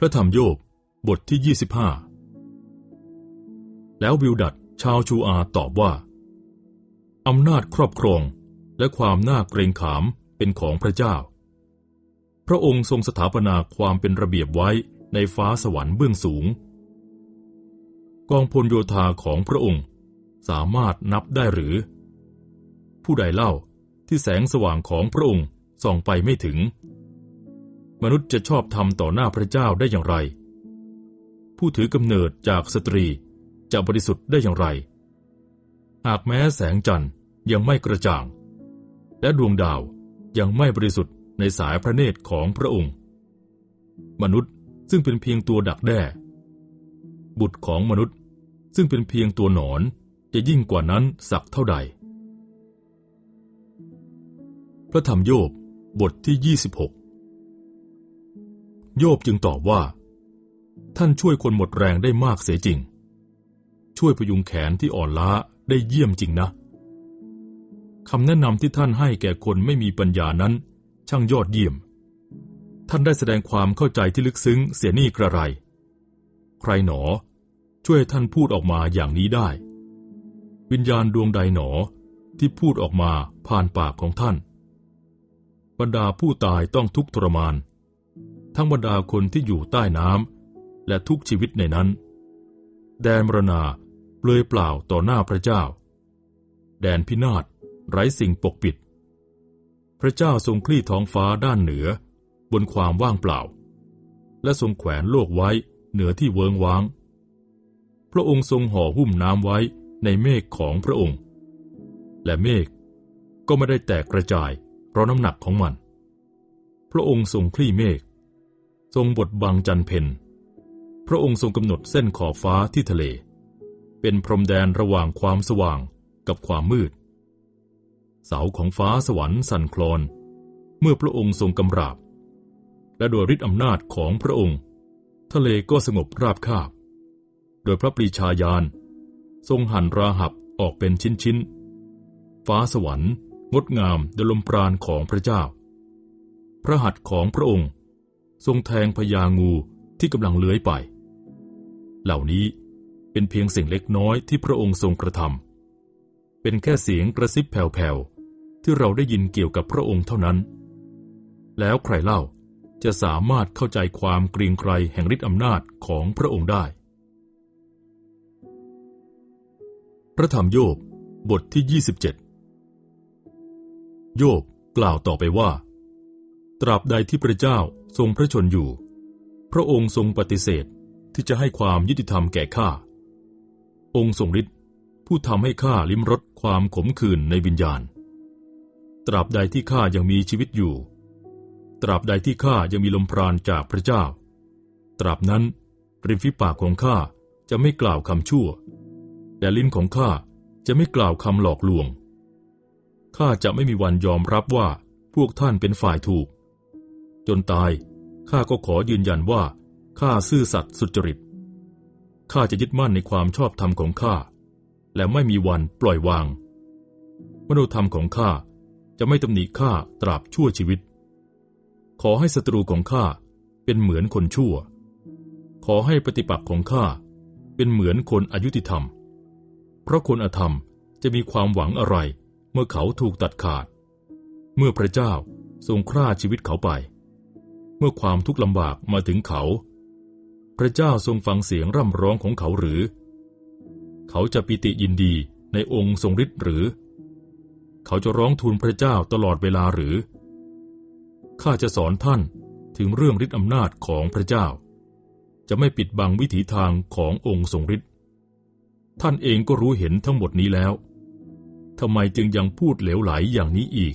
พระธรรมโยบบทที่ 25 แล้ววิวดัดชาวชูอาตอบว่า อำนาจครอบครองและความน่าเกรงขามเป็นของพระเจ้า พระองค์ทรงสถาปนาความเป็นระเบียบไว้ในฟ้าสวรรค์เบื้องสูง กองพลโยธาของพระองค์สามารถนับได้หรือ ผู้ใดเล่าที่แสงสว่างของพระองค์ส่องไปไม่ถึง มนุษย์จะชอบทำต่อหน้าพระเจ้าได้อย่างไร ผู้ถือกำเนิดจากสตรีจะบริสุทธิ์ได้อย่างไร หากแม้แสงจันทร์ยังไม่กระจ่าง และดวงดาวยังไม่บริสุทธิ์ในสายพระเนตรของพระองค์ มนุษย์ซึ่งเป็นเพียงตัวดักแด้ บุตรของมนุษย์ซึ่งเป็นเพียงตัวหนอนจะยิ่งกว่านั้นสักเท่าใด พระธรรมโยบบทที่ 26 โยบจึงตอบว่า ท่านช่วยคนหมดแรงได้มากเสียจริง ช่วยพยุงแขนที่อ่อนล้าได้เยี่ยมจริงนะคำแนะนำที่ท่านให้แก่คนไม่มีปัญญานั้น ช่างยอดเยี่ยม ท่านได้แสดงความเข้าใจที่ลึกซึ้งเสียนี่กระไร ใครหนอ ช่วยท่านพูดออกมาอย่างนี้ได้ วิญญาณดวงใดหนอที่พูดออกมาผ่านปากของท่าน บรรดาผู้ตายต้องทุกข์ทรมาน ทั้งบรรดาคนที่อยู่ใต้น้ำและทุกชีวิตในนั้น แดนมรณาเปลือยเปล่าต่อหน้าพระเจ้า แดนพินาศไร้สิ่งปกปิด พระเจ้าทรงคลี่ท้องฟ้าด้านเหนือ บนความว่างเปล่า และทรงแขวนโลกไว้เหนือที่เวิงว้าง พระองค์ทรงห่อหุ้มน้ำไว้ในเมฆของพระองค์ และเมฆก็ไม่ได้แตกกระจายเพราะน้ำหนักของมัน พระองค์ทรงคลี่เมฆ ทรงบดบังจันเพนพระองค์ทรงกำหนดเส้นขอบฟ้าที่ทะเล เป็นพรมแดนระหว่างความสว่างกับความมืด เสาของฟ้าสวรรค์สั่นคลอน เมื่อพระองค์ทรงกำราบ และโดยฤทธิอำนาจของพระองค์ ทะเลก็สงบราบคาบ โดยพระปรีชาญาณทรงหั่นราหับออกเป็นชิ้นๆ ฟ้าสวรรค์ งดงามดลมปราณของพระเจ้า พระหัตถ์ของพระองค์ ทรงแทงพญางูที่กำลังเลื้อยไป เหล่านี้เป็นเพียงสิ่งเล็กน้อยที่พระองค์ทรงกระทำเป็นแค่เสียงกระซิบแผ่วๆ ที่เราได้ยินเกี่ยวกับพระองค์เท่านั้น แล้วใครเล่าจะสามารถเข้าใจความเกรียงไกรแห่งฤทธิอำนาจของพระองค์ได้ พระธรรมโยบบทที่ 27 โยบกล่าวต่อไปว่า ตราบใดที่พระเจ้า ทรงพระชนอยู่ พระองค์ทรงปฏิเสธที่จะให้ความยุติธรรมแก่ข้า องค์ทรงฤทธิ์ผู้ทำให้ข้าลิ้มรสความขมขื่นในวิญญาณ ตราบใดที่ข้ายังมีชีวิตอยู่ ตราบใดที่ข้ายังมีลมปราณจากพระเจ้า ตราบนั้นริมฝีปากของข้าจะไม่กล่าวคำชั่วแต่ลิ้นของข้าจะไม่กล่าวคำหลอกลวง ข้าจะไม่มีวันยอมรับว่าพวกท่านเป็นฝ่ายถูก จนตาย ข้าก็ขอยืนยันว่า ข้าซื่อสัตย์สุจริต ข้าจะยึดมั่นในความชอบธรรมของข้า และไม่มีวันปล่อยวาง มโนธรรมของข้าจะไม่ตำหนิข้าตราบชั่วชีวิต ขอให้ศัตรูของข้าเป็นเหมือนคนชั่ว ขอให้ปฏิปักษ์ของข้าเป็นเหมือนคนอายุติธรรม เพราะคนอธรรมจะมีความหวังอะไรเมื่อเขาถูกตัดขาด เมื่อพระเจ้าทรงฆ่าชีวิตเขาไป เมื่อความทุกข์ลำบากมาถึงเขา พระเจ้าทรงฟังเสียงร่ำร้องของเขาหรือ เขาจะปิติยินดีในองค์ทรงฤทธิ์หรือ เขาจะร้องทูลพระเจ้าตลอดเวลาหรือ ข้าจะสอนท่านถึงเรื่องฤทธิอำนาจของพระเจ้า จะไม่ปิดบังวิถีทางขององค์ทรงฤทธิ์ท่านเองก็รู้เห็นทั้งหมดนี้แล้วทำไมจึงยังพูดเหลวไหลอย่างนี้อีก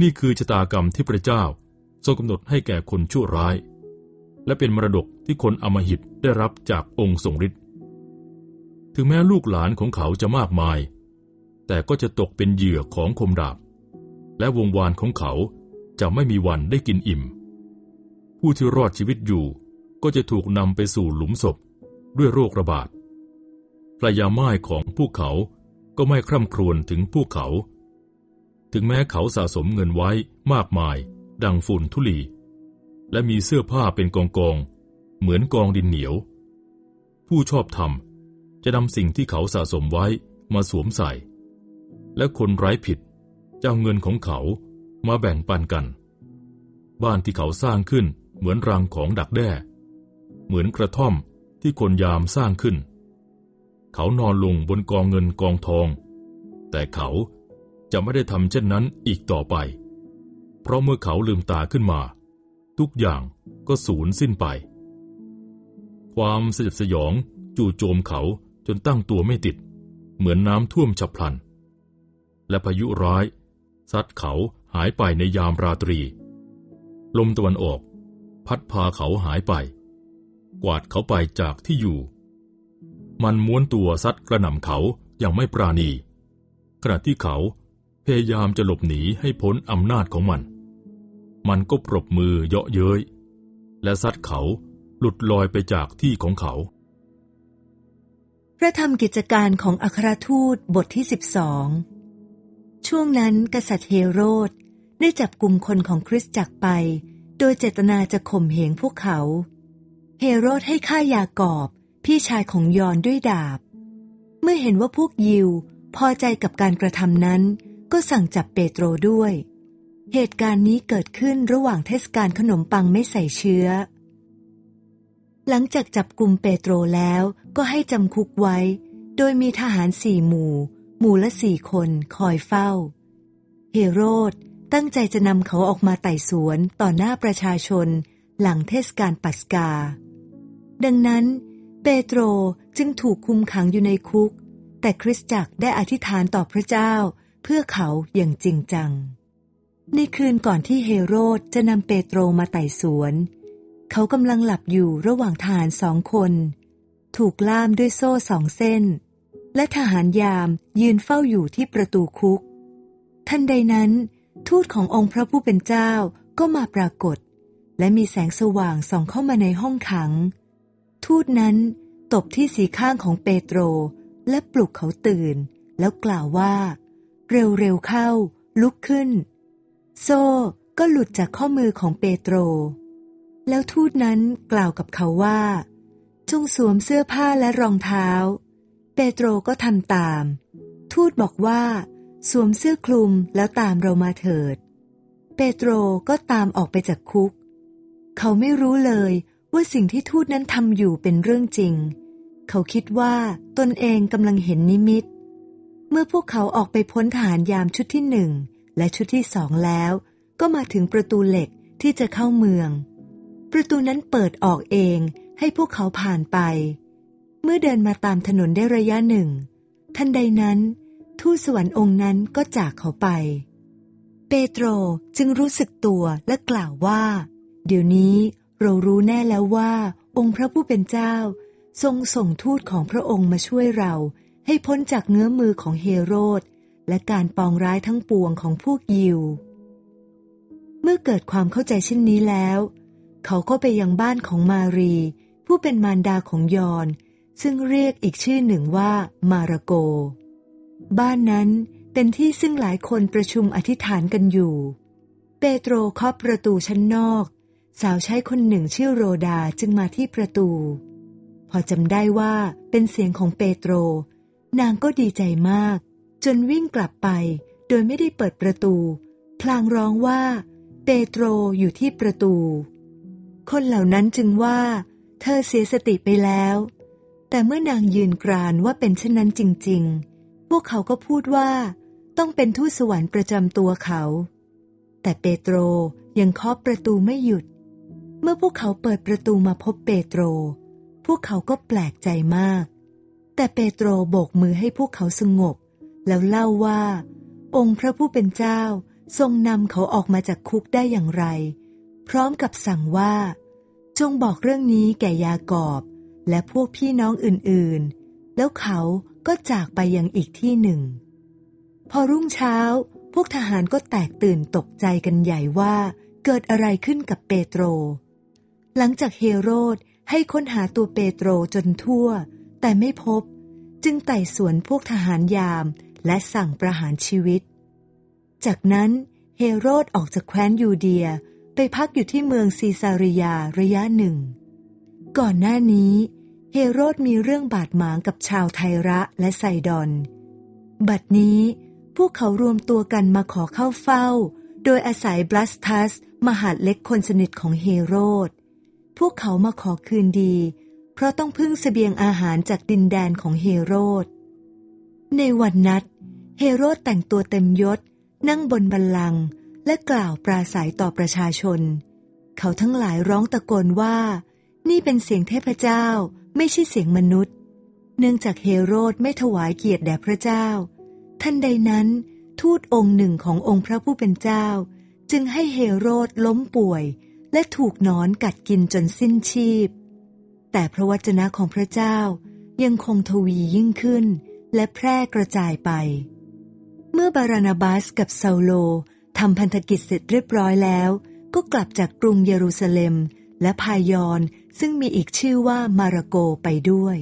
นี่คือชะตากรรมที่พระเจ้า ทรงกำหนดให้แก่คนชั่วร้าย และเป็นมรดกที่คนอมหิตได้รับจากองค์ทรงฤทธิ์ถึงแม้ลูกหลานของเขาจะมากมาย แต่ก็จะตกเป็นเหยื่อของคมดาบ และวงวานของเขาจะไม่มีวันได้กินอิ่ม ผู้ที่รอดชีวิตอยู่ก็จะถูกนำไปสู่หลุมศพด้วยโรคระบาดพระยาม่ายของพวกเขาก็ไม่คร่ำครวญถึงพวกเขา ถึงแม้เขาสะสมเงินไว้มากมาย ดังฝุ่นทุลี และมีเสื้อผ้าเป็นกองกอง เหมือนกองดินเหนียว ผู้ชอบธรรมจะนำสิ่งที่เขาสะสมไว้มาสวมใส่ และคนไร้ผิดจะเอาเงินของเขามาแบ่งปันกัน บ้านที่เขาสร้างขึ้นเหมือนรังของดักแด้ เหมือนกระท่อมที่คนยามสร้างขึ้น เขานอนลงบนกองเงินกองทอง แต่เขาจะไม่ได้ทำเช่นนั้นอีกต่อไป เพราะเมื่อเขาลืมตาขึ้นมา ทุกอย่างก็สูญสิ้นไป ความสยดสยองจู่โจมเขาจนตั้งตัวไม่ติด เหมือนน้ำท่วมฉับพลัน และพายุร้ายซัดเขาหายไปในยามราตรี ลมตะวันออก พัดพาเขาหายไป กวาดเขาไปจากที่อยู่ มันม้วนตัวซัดกระหน่ำเขาอย่างไม่ปราณี ขณะที่เขาพยายามจะหลบหนีให้พ้นอำนาจของมัน มันก็ปรบมือเยาะเย้ย และซัดเขาหลุดลอยไปจากที่ของเขา พระธรรมกิจการของอัครทูตบทที่สิบสองช่วงนั้นกษัตริย์เฮโรดได้จับกลุ่มคนของคริสตจักรไป โดยเจตนาจะข่มเหงพวกเขา เฮโรดให้ฆ่ายากอบพี่ชายของยอนด้วยดาบ เมื่อเห็นว่าพวกยิวพอใจกับการกระทำนั้น ก็สั่งจับเปโตรด้วย เหตุการณ์นี้เกิดขึ้นระหว่างเทศกาลขนมปังไม่ใส่เชื้อ หลังจากจับกลุ่มเปโตรแล้วก็ให้จำคุกไว้ โดยมีทหารสี่หมู่ หมู่ละสี่คนคอยเฝ้า เฮโรดตั้งใจจะนำเขาออกมาไต่สวนต่อหน้าประชาชน หลังเทศกาลปัสกา ดังนั้น เปโตรจึงถูกคุมขังอยู่ในคุก แต่คริสตจักรได้อธิษฐานต่อพระเจ้า เพื่อเขาอย่างจริงจัง ในคืนก่อนที่เฮโรดจะนำเปโตรมาไต่สวน เขากำลังหลับอยู่ระหว่างทหารสองคน ถูกล่ามด้วยโซ่สองเส้น และทหารยามยืนเฝ้าอยู่ที่ประตูคุก ทันใดนั้น ทูตขององค์พระผู้เป็นเจ้าก็มาปรากฏ และมีแสงสว่างส่องเข้ามาในห้องขัง ทูตนั้นตบที่สีข้างของเปโตร และปลุกเขาตื่น แล้วกล่าวว่า เร็วๆเข้า ลุกขึ้น โซ่ก็หลุดจากข้อมือของเปโตร แล้วทูตนั้นกล่าวกับเขาว่า จงสวมเสื้อผ้าและรองเท้า เปโตรก็ทำตาม ทูตบอกว่า สวมเสื้อคลุมแล้วตามเรามาเถิด เปโตรก็ตามออกไปจากคุก เขาไม่รู้เลยว่าสิ่งที่ทูตนั้นทำอยู่เป็นเรื่องจริง เขาคิดว่าตนเองกำลังเห็นนิมิต เมื่อพวกเขาออกไปพ้นฐานยามชุดที่หนึ่ง และชุดที่สองแล้ว ก็มาถึงประตูเหล็กที่จะเข้าเมือง ประตูนั้นเปิดออกเองให้พวกเขาผ่านไป เมื่อเดินมาตามถนนได้ระยะหนึ่ง ทันใดนั้น ทูตสวรรค์องค์นั้นก็จากเขาไป เปโตรจึงรู้สึกตัวและกล่าวว่า เดี๋ยวนี้เรารู้แน่แล้วว่า องค์พระผู้เป็นเจ้า ทรงส่งทูตของพระองค์มาช่วยเราให้พ้นจากเงื้อมือของเฮโรด และการปองร้ายทั้งปวงของพวกยิว เมื่อเกิดความเข้าใจเช่นนี้แล้ว เขาก็ไปยังบ้านของมารี ผู้เป็นมารดาของยอน ซึ่งเรียกอีกชื่อหนึ่งว่ามาระโก บ้านนั้นเป็นที่ซึ่งหลายคนประชุมอธิษฐานกันอยู่ เปโตรเคาะประตูชั้นนอก สาวใช้คนหนึ่งชื่อโรดาจึงมาที่ประตู พอจำได้ว่าเป็นเสียงของเปโตร นางก็ดีใจมาก จนวิ่งกลับไป โดยไม่ได้เปิดประตู พลางร้องว่า เปโตรอยู่ที่ประตู คนเหล่านั้นจึงว่า เธอเสียสติไปแล้ว แต่เมื่อนางยืนกรานว่าเป็นเช่นนั้นจริง ๆ พวกเขาก็พูดว่า ต้องเป็นทูตสวรรค์ประจำตัวเขา แต่เปโตรยังเคาะประตูไม่หยุด เมื่อพวกเขาเปิดประตูมาพบเปโตร พวกเขาก็แปลกใจมาก แต่เปโตรโบกมือให้พวกเขาสงบ แล้วเล่าว่า องค์พระผู้เป็นเจ้าทรงนำเขาออกมาจากคุกได้อย่างไร พร้อมกับสั่งว่า จงบอกเรื่องนี้แก่ยากอบ และพวกพี่น้องอื่นๆ แล้วเขาก็จากไปยังอีกที่หนึ่ง พอรุ่งเช้า พวกทหารก็แตกตื่นตกใจกันใหญ่ว่าเกิดอะไรขึ้นกับเปโตร หลังจากเฮโรดให้ค้นหาตัวเปโตรจนทั่ว แต่ไม่พบ จึงไต่สวนพวกทหารยาม และสั่งประหารชีวิต จากนั้นเฮโรดออกจากแคว้นยูเดียไปพักอยู่ที่เมืองซีซาริยาระยะหนึ่ง ก่อนหน้านี้เฮโรดมีเรื่องบาดหมางกับชาวไทระและไซดอน บัดนี้พวกเขารวมตัวกันมาขอเข้าเฝ้า โดยอาศัยบลัสทัส มหาดเล็กคนสนิทของเฮโรด พวกเขามาขอคืนดี เพราะต้องพึ่งเสบียงอาหารจากดินแดนของเฮโรด ในวันนัด เฮโรดแต่งตัวเต็มยศ นั่งบนบัลลังก์และกล่าวปราศัยต่อประชาชน เขาทั้งหลายร้องตะโกนว่า นี่เป็นเสียงเทพเจ้าไม่ใช่เสียงมนุษย์ เนื่องจากเฮโรดไม่ถวายเกียรติแด่พระเจ้า ท่านใดนั้นทูตองค์หนึ่งขององค์พระผู้เป็นเจ้า จึงให้เฮโรดล้มป่วย และถูกนอนกัดกินจนสิ้นชีพ แต่พระวจนะของพระเจ้ายังคงทวียิ่งขึ้น และแพร่กระจายไป เมื่อบารานาบัสกับเซาโลทำพันธกิจเสร็จเรียบร้อยแล้ว ก็กลับจากกรุงเยรูซาเล็ม และพายอนซึ่งมีอีกชื่อว่ามาระโกไปด้วย